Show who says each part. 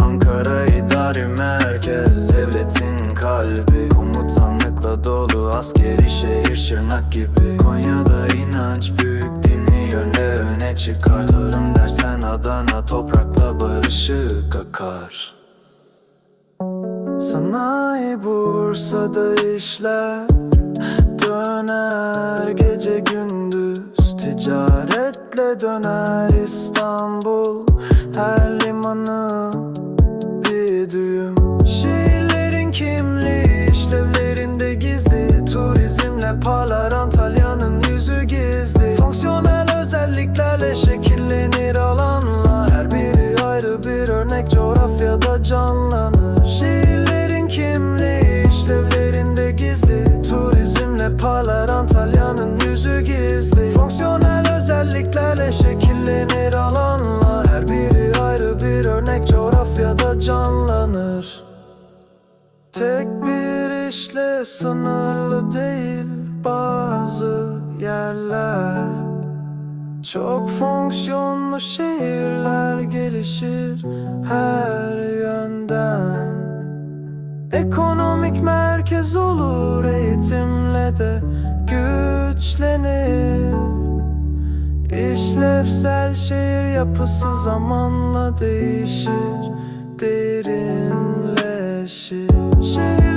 Speaker 1: Ankara idari merkez Devletin kalbi. Komutanlıkla dolu askeri şehir Şırnak gibi. Konya'da inanç büyük dini yönde öne çıkar. Tarım Adana toprakla barışık akar. Sanayi Bursa'da işler Döner gece gündüz. Ticaretle döner İstanbul Her limanı bir düğüm. Şehirlerin kimliği coğrafyada canlanır. Şehirlerin kimliği işlevlerinde gizli. Turizmle parlar Antalya'nın yüzü gizli. Fonksiyonel özelliklerle şekillenir alanlar. Her biri ayrı bir örnek coğrafyada canlanır. Tek bir işle sınırlı değil bazı yerler. Çok fonksiyonlu şehirler gelişir her Ekonomik merkez olur eğitimle de güçlenir. İşlevsel şehir yapısı zamanla değişir Derinleşir. Şehirleri